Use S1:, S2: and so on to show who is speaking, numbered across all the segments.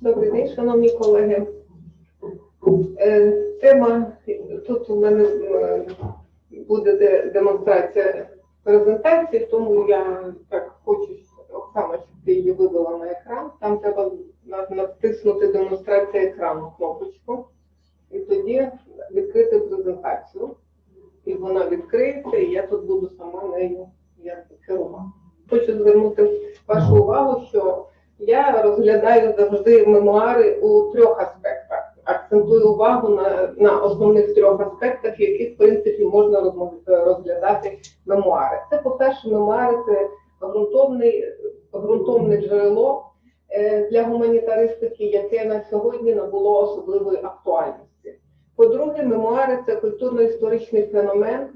S1: Добрий день, шановні колеги. Е, Тема тут у мене е, буде демонстрація презентації, тому я так хочу, Оксана, щоб ти її вивела на екран. Там треба натиснути демонстрація екрану кнопочку і тоді відкрити презентацію. І вона відкриється, і я тут буду сама нею як керувати. Хочу звернути вашу увагу, що я розглядаю завжди мемуари у трьох аспектах. Акцентую увагу на, на основних трьох аспектах, яких в принципі можна розглядати мемуари. Це, по-перше, мемуари це ґрунтовний, ґрунтовне джерело е, для гуманітаристики, яке на сьогодні набуло особливої актуальності. По-друге, мемуари це культурно-історичний феномен,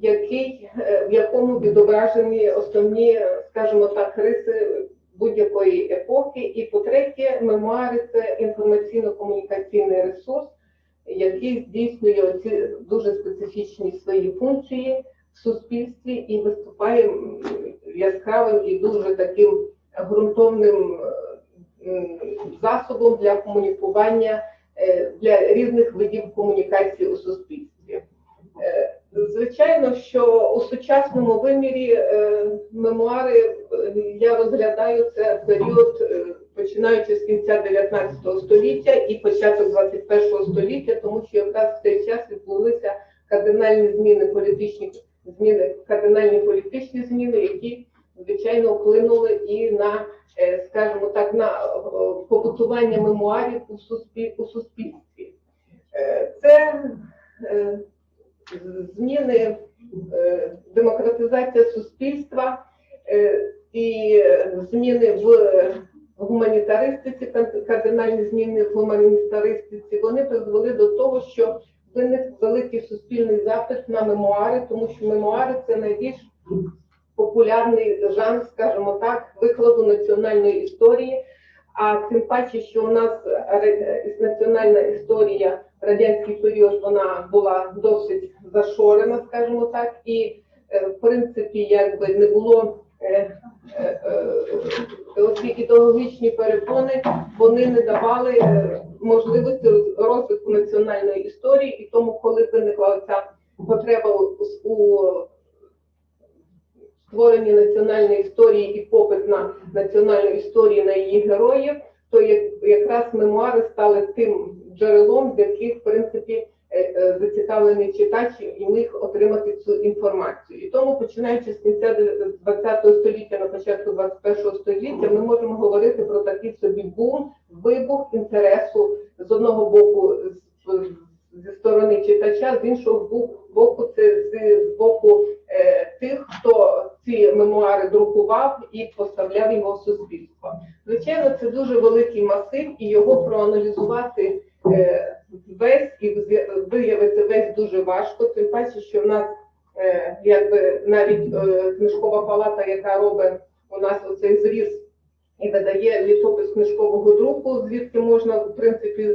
S1: який, е, в якому відображені основні, скажімо так, риси будь-якої епохи. І по-третє, мемуари це інформаційно-комунікаційний ресурс, який здійснює оці дуже специфічні свої функції в суспільстві і виступає яскравим і дуже таким ґрунтовним е, засобом для комунікування е, для різних видів комунікації у суспільстві. Звичайно, що у сучасному вимірі е, мемуари е, я розглядаю це період, е, починаючи з кінця 19 століття і початок 21 століття, тому що якраз в цей час відбулися кардинальні зміни політичні зміни, кардинальні політичні зміни, які звичайно вплинули і на, скажімо так, на побутування мемуарів у суспіль- у суспільстві. Це зміни, е, демократизація суспільства е, і зміни в гуманітаристиці, кардинальні зміни в гуманітаристиці, вони призвели до того, що виник великий суспільний запит на мемуари, тому що мемуари це найбільш популярний жанр, скажімо так, викладу національної історії. А тим паче, що у нас національна історія радянський період вона була досить зашорена, скажімо так, і е, в принципі, якби не було е, е, е, ідеологічні перепони, вони не давали е, можливості розвитку національної історії, і тому, коли виникла ця потреба у створенні національної історії і попит на національну історію, на її героїв, то якраз мемуари стали тим джерелом, з яких, в принципі, е, е, зацікавлений читач і міг отримати цю інформацію. І тому, починаючи з кінця 20 століття на початку 21 століття, ми можемо говорити про такий собі бум, вибух інтересу з одного боку зі сторони читача, з іншого боку, це з боку е, тих, хто ці мемуари друкував і поставляв його в суспільство. Звичайно, це дуже великий масив, і його проаналізувати е, весь і виявити весь дуже важко. Тим паче, що в нас е, якби навіть е, книжкова палата, яка робить у нас оцей зріз і видає літопис книжкового друку, звідки можна в принципі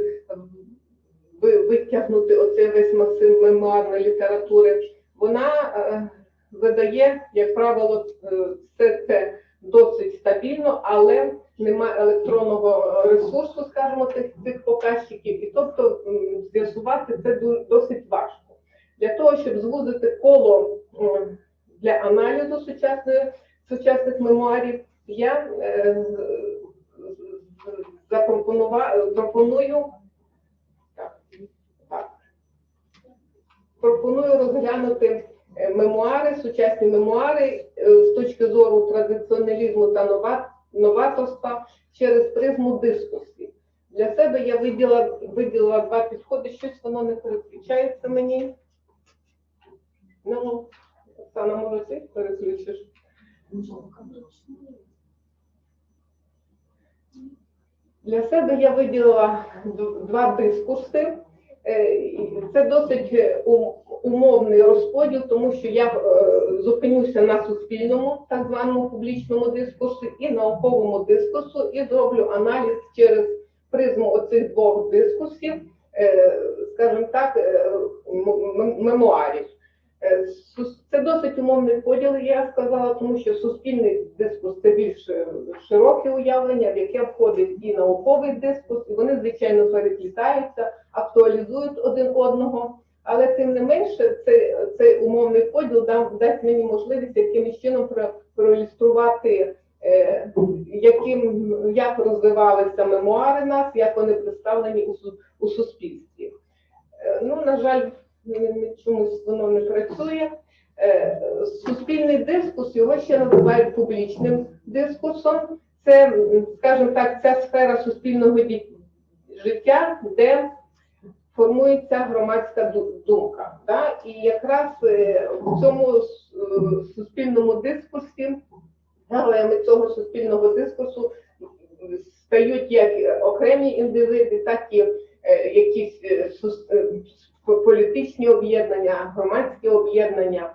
S1: витягнути оцей весь масив мемуарної літератури. Вона видає, як правило, е, все це досить стабільно, але немає електронного ресурсу, скажімо, цих, цих показчиків, і тобто з'ясувати це досить важко. Для того, щоб звузити коло для аналізу сучасної, сучасних мемуарів, я е, з- з- пропоную так, так. пропоную розглянути мемуари, сучасні мемуари е, з точки зору традиціоналізму та нова- новаторства через призму дискусії. Для себе я виділа, виділила два підходи, щось воно не переключається мені. Ну, Оксана, може ти переключиш? Для себе я виділила два дискурси. Е, Це досить е, умовний розподіл, тому що я е, зупинюся на суспільному, так званому публічному дискурсі і науковому дискурсу, і зроблю аналіз через призму оцих двох дискурсів, скажімо так, мемуарів. Е, Це досить умовний поділ, я сказала, тому що суспільний дискурс це більш е, широке уявлення, в яке входить і науковий дискурс, і вони, звичайно, переплітаються, актуалізують один одного. Але тим не менше, цей, цей умовний поділ дав, дасть мені можливість якимось чином проілюструвати, е, яким, як розвивалися мемуари нас, як вони представлені у, у суспільстві. Е, ну, на жаль, чомусь воно не працює. Е, Суспільний дискурс його ще називають публічним дискурсом. Це, скажімо так, ця сфера суспільного життя, де формується громадська думка. Да? І якраз е, в цьому е, суспільному дискурсі героями цього суспільного дискурсу стають як окремі індивиди, так і е, якісь е, е, політичні об'єднання, громадські об'єднання,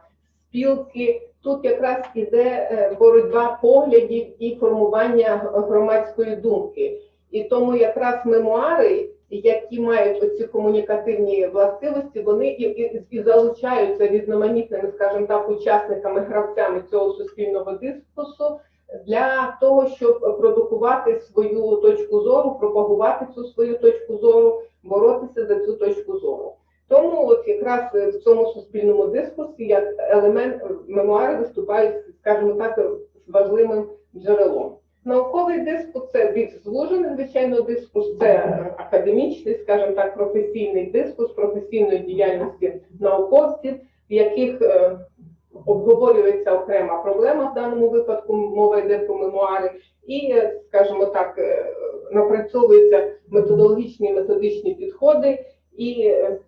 S1: спілки. Тут якраз іде е, боротьба поглядів і формування громадської думки. І тому якраз мемуари, які мають оці комунікативні властивості, вони і, і, і залучаються різноманітними, скажімо так, учасниками, гравцями цього суспільного дискурсу для того, щоб продукувати свою точку зору, пропагувати цю свою точку зору, боротися за цю точку зору. Тому от якраз е, в цьому суспільному дискурсі як елемент е, мемуари виступають, скажімо так, важливим джерелом. Науковий дискурс це більш звужений, звичайно, дискурс, це академічний, скажімо так, професійний дискурс професійної діяльності науковців, в яких е, обговорюється окрема проблема в даному випадку, мова йде про мемуари, і, скажімо так, напрацьовуються методологічні методичні підходи і, е,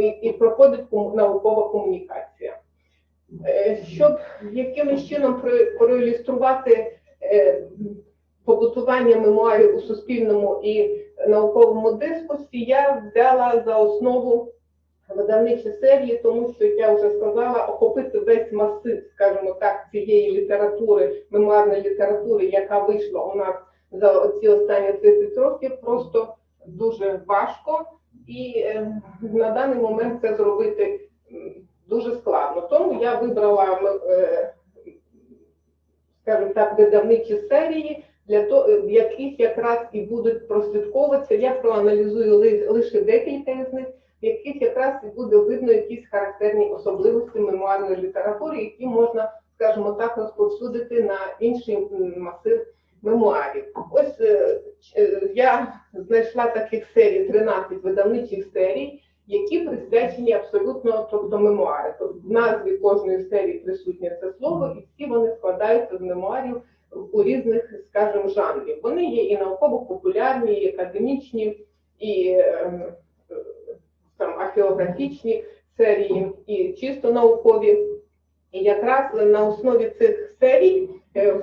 S1: і, і проходить наукова комунікація. Е, Щоб якимось чином про- проілюструвати е, побутування мемуарів у суспільному і науковому дискурсі, я взяла за основу видавничі серії, тому що я вже сказала, охопити весь масив, скажімо так, цієї літератури, мемуарної літератури, яка вийшла у нас за ці останні 30 років, просто дуже важко. І е, на даний момент це зробити дуже складно. Тому я вибрала е, скажімо так, видавничі серії, для того, в яких якраз і будуть прослідковуватися. Я проаналізую ли- лише декілька із них, в яких якраз і буде видно якісь характерні особливості мемуарної літератури, які можна, скажімо так, розповсюдити на інший масив мемуарів. Ось е, е, я знайшла таких серій 13 видавничих серій. Які присвячені абсолютно тобто мемуари. Тобто в назві кожної серії присутнє це слово, і всі вони складаються з мемуарів у різних, скажімо, жанрів. Вони є і науково-популярні, і академічні, і е, е, там археографічні серії, і чисто наукові. І якраз на основі цих серій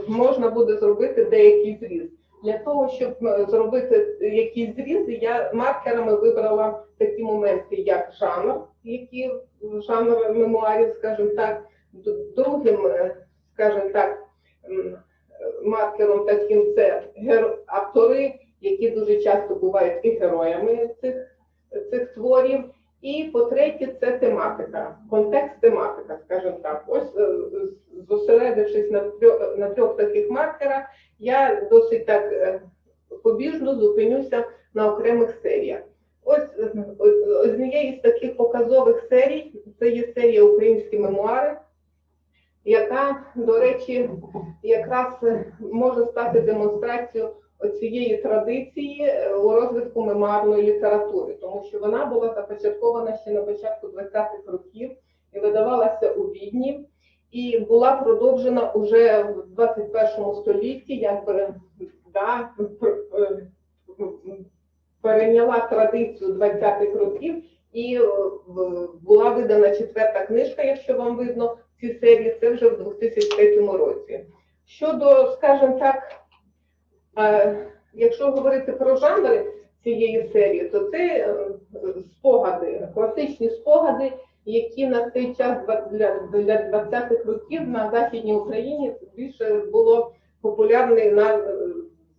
S1: можна буде зробити деякий зріз. Для того, щоб е, зробити якісь зрізи, я маркерами вибрала такі моменти, як жанр, які жанр мемуарів, скажімо так, другим, е, скажімо так, маркером таким це автори, які дуже часто бувають і героями цих, цих творів. І по-третє, це тематика, контекст тематика, скажімо так. Ось е, зосередившись на трьох, на трьох таких маркерах, я досить так е, побіжно зупинюся на окремих серіях. Ось е, однією з таких показових серій це є серія Українські мемуари, яка, до речі, якраз може стати демонстрацією цієї традиції е, у розвитку мемуарної літератури, тому що вона була започаткована ще на початку 20-х років і видавалася у Відні, і була продовжена уже в 21 столітті, якби да, е, перейняла традицію 20-х років, і е, була видана четверта книжка, якщо вам видно ці серії, це вже в 2003 році. Щодо, скажімо так, якщо говорити про жанри цієї серії, то це е, спогади, класичні спогади, які на цей час для, для 20-х років на Західній Україні більше було популярний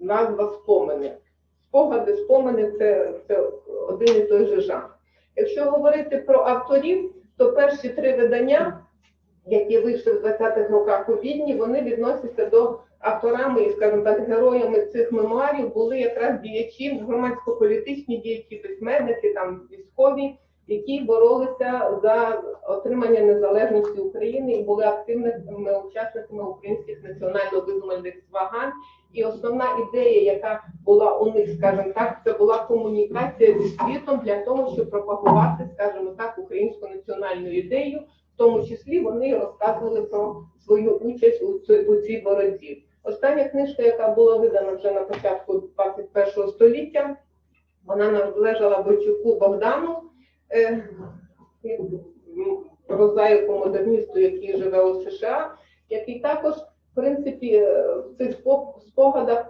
S1: назва спомини. Спогади, спомини це один і той же жанр. Якщо говорити про авторів, то перші три видання, які вийшли в 20-х роках у Відні, вони відносяться до авторами і, скажімо так, героями цих мемуарів були якраз діячі, громадсько-політичні діячі, письменники, там військові, які боролися за отримання незалежності України і були активними учасниками українських національно-визвольних змагань. І основна ідея, яка була у них, скажімо так, це була комунікація зі світом для того, щоб пропагувати, скажімо так, українську національну ідею. В тому числі вони розказували про свою участь у цій боротьбі. Остання книжка, яка була видана вже на початку 21 століття, вона належала Бойчуку Богдану, е, прозаїку модерністу, який живе у США, який також в принципі е, в цих спогадах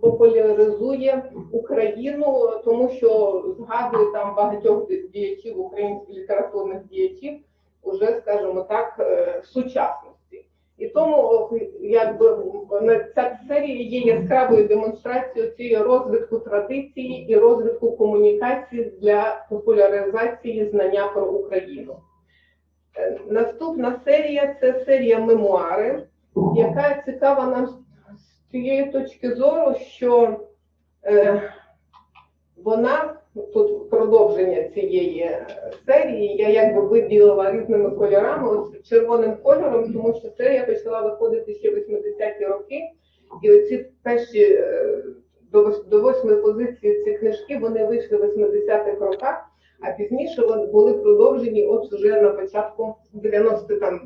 S1: популяризує Україну, тому що згадує там багатьох діячів українських літературних діячів, уже скажімо так, е, в сучасності. І тому якби ця серія є яскравою демонстрацією цієї розвитку традиції і розвитку комунікації для популяризації знання про Україну. Е, Наступна серія це серія мемуари, яка цікава нам з- тієї точки зору, що е, вона тут продовження цієї е, серії, я якби виділила різними кольорами, ось червоним кольором, тому що серія почала виходити ще 80-ті роки, і оці перші е, до, вос- до восьмої позиції ці книжки вони вийшли в 80-х роках, а пізніше вони були продовжені от уже на початку 90 там,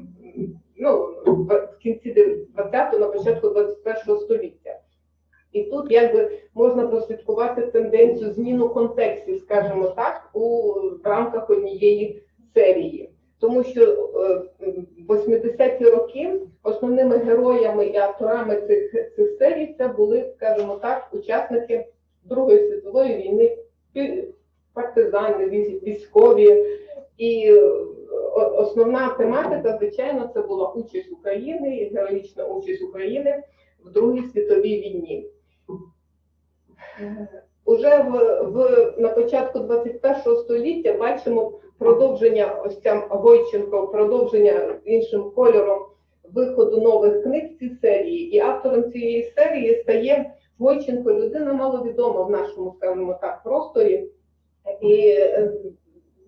S1: ну, в кінці 20-го, на початку 21-го століття. І тут якби можна прослідкувати тенденцію зміну контекстів, скажімо так, у рамках однієї серії. Тому що е, в 80-ті роки основними героями і авторами цих, цих серій це були, скажімо так, учасники Другої світової війни, партизани, військові. І е, основна тематика, звичайно, це була участь України героїчна участь України в Другій світовій війні. Уже в, в на початку 21 століття бачимо продовження ось ця Гойченко, продовження іншим кольором виходу нових книг в цій серії. І автором цієї серії стає Гойченко, людина маловідома в нашому, скажімо так, просторі. І е,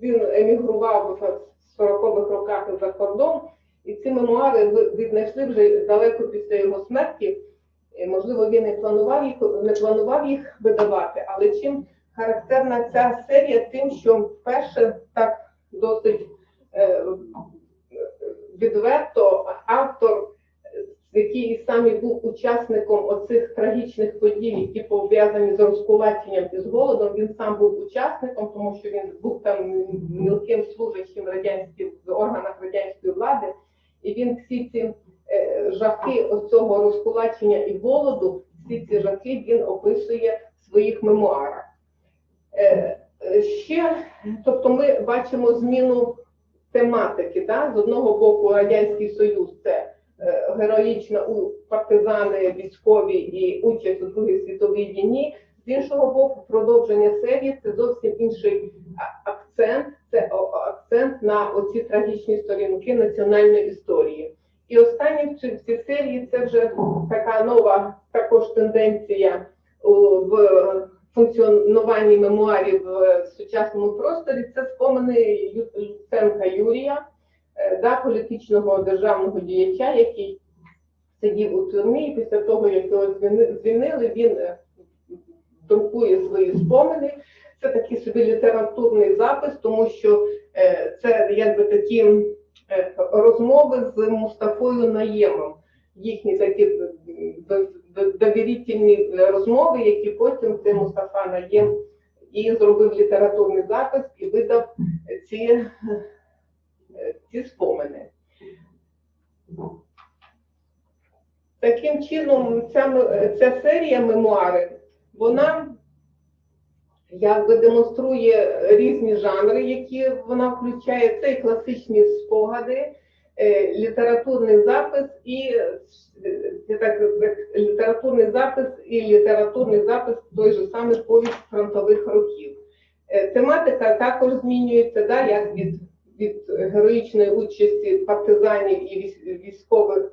S1: він емігрував в 40-х роках за кордон, і ці мемуари віднайшли вже далеко після його смерті. І, Можливо, він і планував їх, не планував їх видавати, але чим характерна ця серія, тим, що вперше так досить е, відверто автор, е, який і сам був учасником оцих трагічних подій, які пов'язані з розкулаченням і з голодом, він сам був учасником, тому що він був там мілким служащим радянських в органах радянської влади, і він всі ці е, жахи оцього розкулачення і голоду, всі ці жахи він описує в своїх мемуарах. Е, е, Ще, тобто ми бачимо зміну тематики. Да? З одного боку, Радянський Союз це е, героїчна партизани, військові і участь у Другій світовій війні. З іншого боку, продовження серії це зовсім інший акцент. Це акцент на оці трагічні сторінки національної історії. І останнє в цій- серії це вже така нова також тенденція у- в функціонуванні мемуарів в сучасному просторі. Це спомини Люценка Юрія, е, да, політичного державного діяча, який сидів у тюрмі, і після того, як його звільни- звільнили, він е, друкує свої спомини. Це такий собі літературний запис, тому що е, це якби такі е, розмови з Мустафою Наємом. Їхні такі до- до- довірительні розмови, які потім цей Мустафа Наєм і зробив літературний запис і видав ці, ці спомини. Таким чином, ця, ця серія мемуари, вона якби демонструє різні жанри, які вона включає. Це і класичні спогади, е, літературний запис і так, літературний запис і літературний запис той же самий повість фронтових років. Е, Тематика також змінюється, да, як від, від героїчної участі партизанів і військ- військових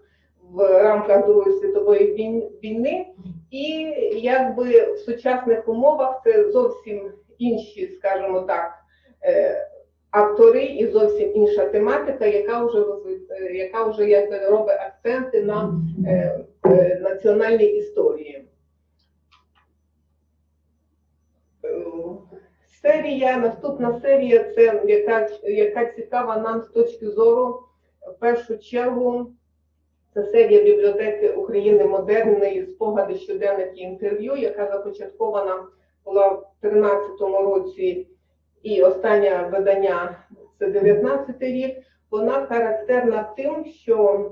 S1: в рамках Другої світової війни, і якби в сучасних умовах це зовсім інші, скажімо так, е, автори і зовсім інша тематика, яка вже е, яка вже якби робить акценти на е, національній історії. Серія, наступна серія, це яка, яка цікава нам з точки зору, в першу чергу, це серія бібліотеки України модерної спогади щоденних і інтерв'ю, яка започаткована була в 2013 році, і останнє видання це 19 рік. Вона характерна тим, що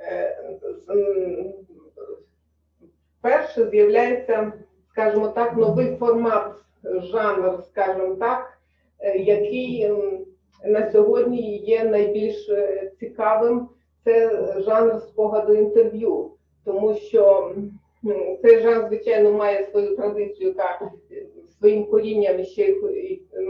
S1: е, вперше з'являється, скажімо так, новий формат, жанр, скажімо так, е, який на сьогодні є найбільш е, цікавим. Це жанр спогаду інтерв'ю, тому що цей жанр, звичайно, має свою традицію, яка е, своїм корінням ще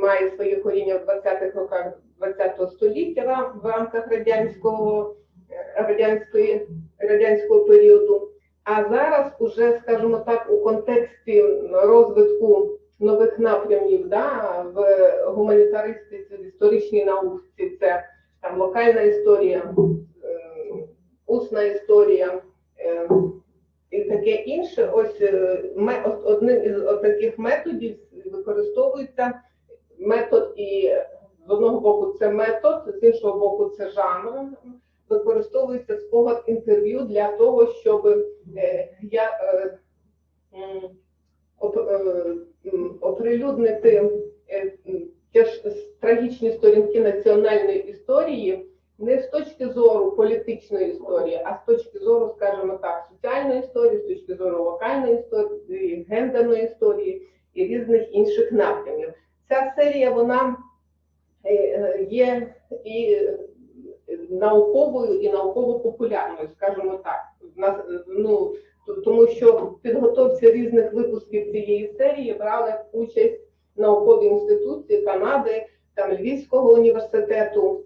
S1: має своє коріння в 20-х роках ХХ століття в рамках радянського е, радянської радянського періоду. А зараз, уже, скажімо так, у контексті розвитку нових напрямів да, в гуманітаристиці, в історичній науці, це там локальна історія, усна історія е, і таке інше. Ось е, одним із таких методів використовується метод і з одного боку це метод, з іншого боку, це жанр. Використовується спогад інтерв'ю для того, щоб е, я оп- оприлюднити трагічні сторінки національної історії не з точки зору політичної історії, а з точки зору, скажімо так, соціальної історії, з точки зору локальної історії, гендерної історії і різних інших напрямів. Ця серія вона е, е, є і е, науковою, і науково-популярною, скажімо так. Е, ну, тому що в підготовці різних випусків цієї серії брали участь наукові інституції Канади, там Львівського університету.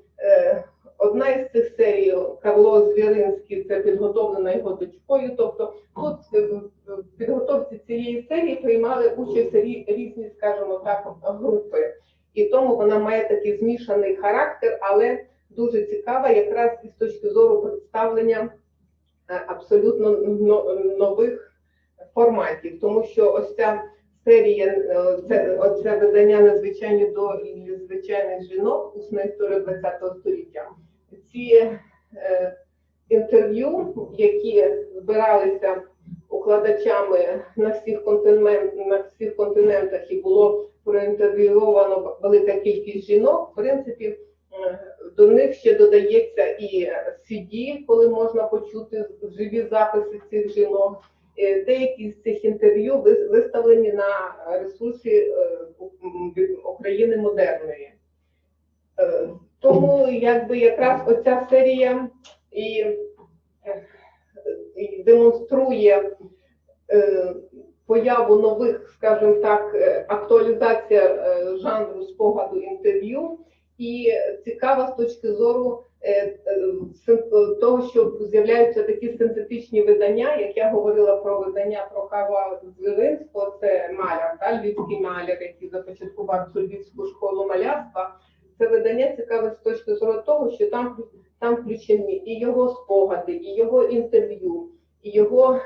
S1: Одна із цих серій Карло Звіринський, це підготовлена його дочкою. Тобто тут е, в- підготовці цієї серії приймали участь різні, скажімо так, групи. І тому вона має такий змішаний характер, але дуже цікава якраз із точки зору представлення е, абсолютно нових форматів, тому що ось ця серія, е, це оце видання незвичайні долі звичайних жінок, усна історія ХХ століття. Ці е, інтерв'ю, які збиралися укладачами на всіх на всіх континентах, і було проінтерв'ювано велика кількість жінок, в принципі, е, до них ще додається і CD, коли можна почути живі записи цих жінок. Е, Деякі з цих інтерв'ю виставлені на ресурсі України модерної. Тому якби якраз оця серія і, е, і демонструє е, появу нових, скажімо так, е, актуалізація е, жанру спогаду інтерв'ю, і цікава з точки зору е, е, того, що з'являються такі синтетичні видання, як я говорила про видання про Карла Звіринського, це маляр, да, львівський маляр, який започаткував львівську школу малярства. Це видання цікаве з точки зору того, що там, там включені і його спогади, і його інтерв'ю, і його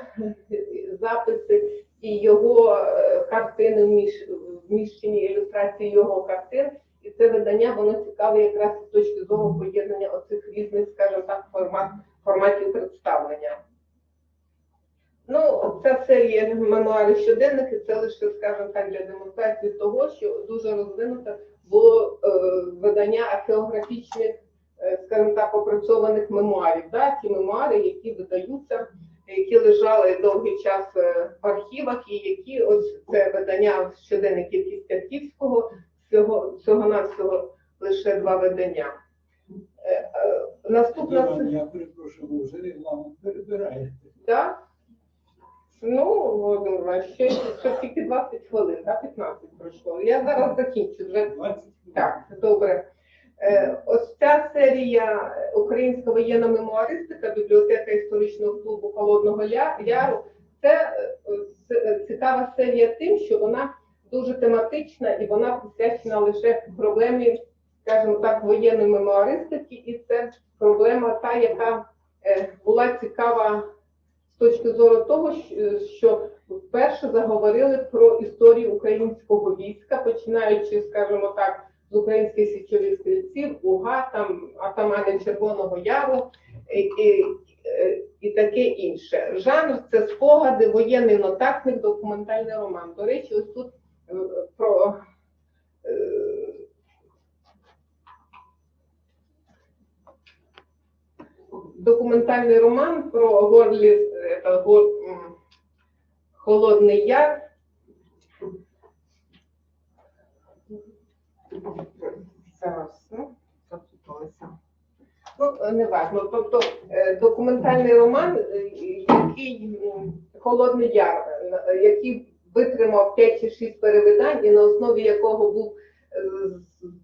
S1: записи, і його е, картини вміщ- вміщені ілюстрації його картин. І це видання воно цікаве якраз з точки зору поєднання оцих різних, скажімо так, формат, форматів представлення. Ну, ця серія мануалів щоденники це лише, скажімо так, для демонстрації того, що дуже розвинуте було е, видання археографічних, е, скажімо так, опрацьованих мемуарів. Да? Ті мемуари, які видаються, які лежали довгий час е, в архівах, і які ось це видання щоденників Кістяківського, всього, всього навсього лише два видання. Наступна
S2: я перепрошую, ви вже регламент перебираєте.
S1: так? Ну, Володимир, Іванович, ще, тільки 20 хвилин, так, 15 пройшло. Я зараз закінчу вже
S2: 20
S1: так, добре. Е, Ось ця серія Українська воєнна мемуаристика, бібліотека історичного клубу Холодного Яру. Це е, е, цікава серія тим, що вона дуже тематична і вона присвячена лише проблемі, скажімо так, воєнної мемуаристики, і це проблема та, яка е, була цікава точки зору того, що вперше заговорили про історію українського війська, починаючи, скажімо так, з українських січових стрільців, УГА, там атамани Червоного Яру і, і, е, і таке інше. Жанр це спогади, воєнний нотатник, документальний роман. До речі, ось тут е, про е, документальний роман про горлі е, та гор, Холодний Яр. Зараз, ну, запуталася. Ну, е, не важливо. Тобто е, документальний роман, е, який Холодний Яр, е, який витримав 5 чи 6 перевидань, і на основі якого був е,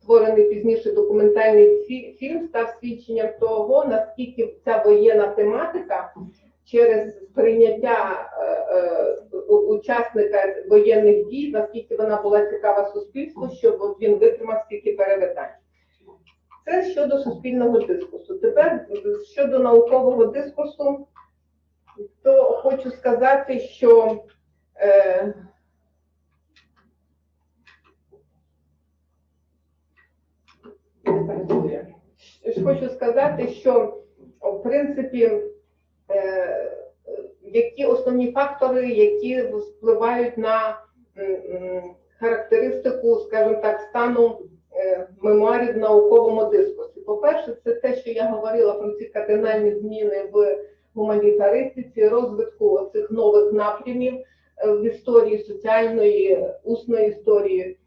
S1: створений пізніше документальний фільм, став свідченням того, наскільки ця воєнна тематика через прийняття е, е, учасника воєнних дій, наскільки вона була цікава суспільству, щоб він витримав стільки перевидань. Це щодо суспільного дискурсу. Тепер щодо наукового дискурсу, то хочу сказати, що е, працює. Щ- Хочу сказати, що в принципі, е, які основні фактори, які впливають на характеристику, скажімо так, стану е, мемуарів в науковому дискурсі. По-перше, це те, що я говорила про ці кардинальні зміни в гуманітаристиці, розвитку цих нових напрямів е, в історії соціальної, усної історії,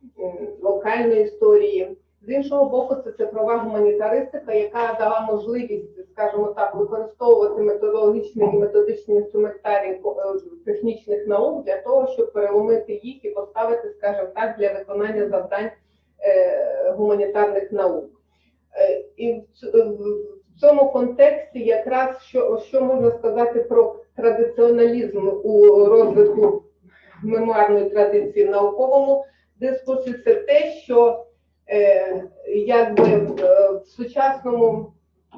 S1: локальної історії. З іншого боку, це цифрова гуманітаристика, яка дала можливість, скажімо так, використовувати методологічний і методичний інструментарій е, технічних наук для того, щоб переломити їх і поставити, скажімо так, для виконання завдань е, гуманітарних наук. Е, І в цьому контексті якраз що, що можна сказати про традиціоналізм у розвитку мемуарної традиції в науковому дискурсі, це те, що якби в, е, в сучасному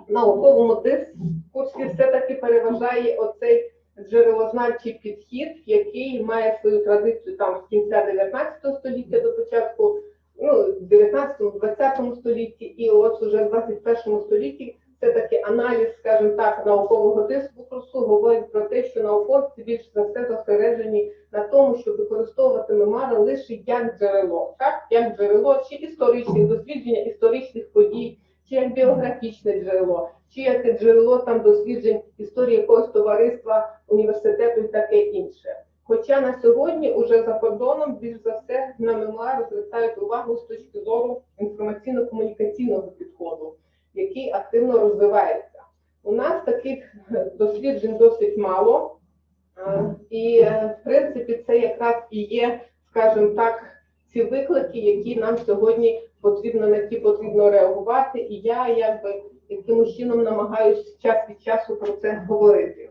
S1: науковому дискурсі все-таки переважає оцей джерелознавчий підхід, який має свою традицію там з кінця 19 століття до початку ну, 19-20 столітті, і от уже в 21 столітті все-таки аналіз, скажімо так, наукового дискурсу говорить про те, що науковці більш за все зосереджені на тому, щоб використовувати мемуари лише як джерело, так як джерело чи історичних дослідження історичних подій, чи як біографічне джерело, чи як джерело там досліджень історії якогось товариства, університету і таке інше. Хоча на сьогодні уже за кордоном більш за все на мемуари звертають увагу з точки зору інформаційно-комунікаційного підходу, який активно розвивається. У нас таких досліджень досить мало, і е, в принципі це якраз і є, скажімо так, ці виклики, які нам сьогодні потрібно на які потрібно реагувати. І я якби якимось чином намагаюся час від часу про це говорити.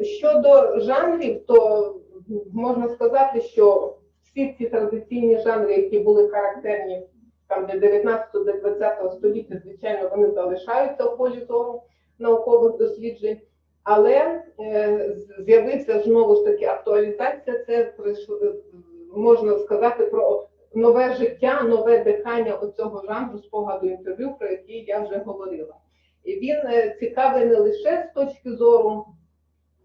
S1: Щодо жанрів, то можна сказати, що всі ці традиційні жанри, які були характерні там для 19 до 20 століття, звичайно, вони залишаються в полі зору наукових досліджень. Але е, з'явився знову ж таки актуалізація. Це е, можна сказати про нове життя, нове дихання оцього жанру спогаду інтерв'ю, про який я вже говорила. І він е, цікавий не лише з точки зору,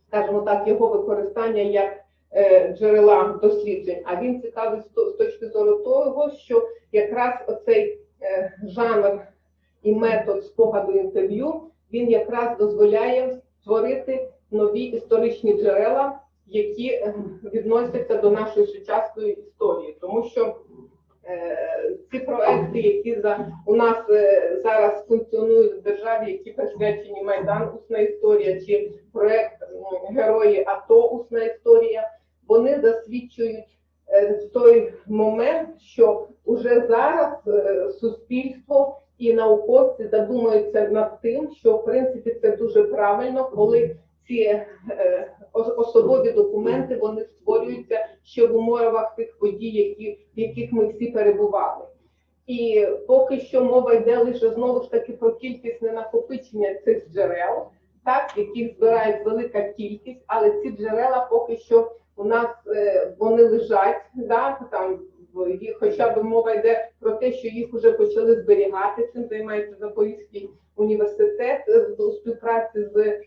S1: скажімо так, його використання як е, джерела досліджень, а він цікавий з точки зору того, що якраз оцей е, жанр і метод спогаду інтерв'ю він якраз дозволяє створити нові історичні джерела, які е, відносяться до нашої сучасної історії, тому що ці проекти, які за у нас зараз функціонують в державі, які присвячені Майдан Усна історія, чи проект Герої АТО Усна історія, вони засвідчують е, той момент, що уже зараз е, суспільство і науковці задумаються над тим, що в принципі це дуже правильно, коли ці е, особові документи вони створюються ще в умовах тих подій, які, в яких ми всі перебували. І поки що мова йде лише знову ж таки про кількісне накопичення цих джерел, так яких збирають велика кількість, але ці джерела поки що у нас е, вони лежать, да, там їх, хоча б мова йде про те, що їх вже почали зберігати. Цим займається Запорізький університет е, у співпраці з е,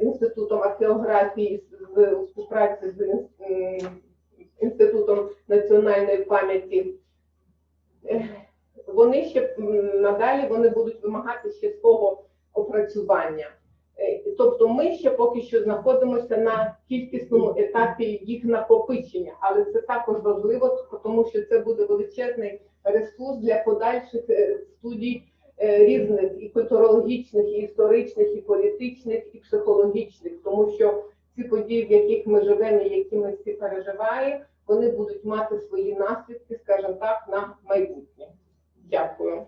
S1: інститутом археографії, у співпраці з інститутом національної пам'яті. Е, Вони ще надалі вони будуть вимагати ще свого опрацювання. Е, тобто ми ще поки що знаходимося на кількісному етапі їх накопичення, але це також важливо, тому що це буде величезний ресурс для подальших е, студій е, різних і культурологічних, і історичних, і політичних, і психологічних, тому що ці події, в яких ми живемо, і які ми всі переживаємо, вони будуть мати свої наслідки, скажімо так, на майбутнє. Дякую.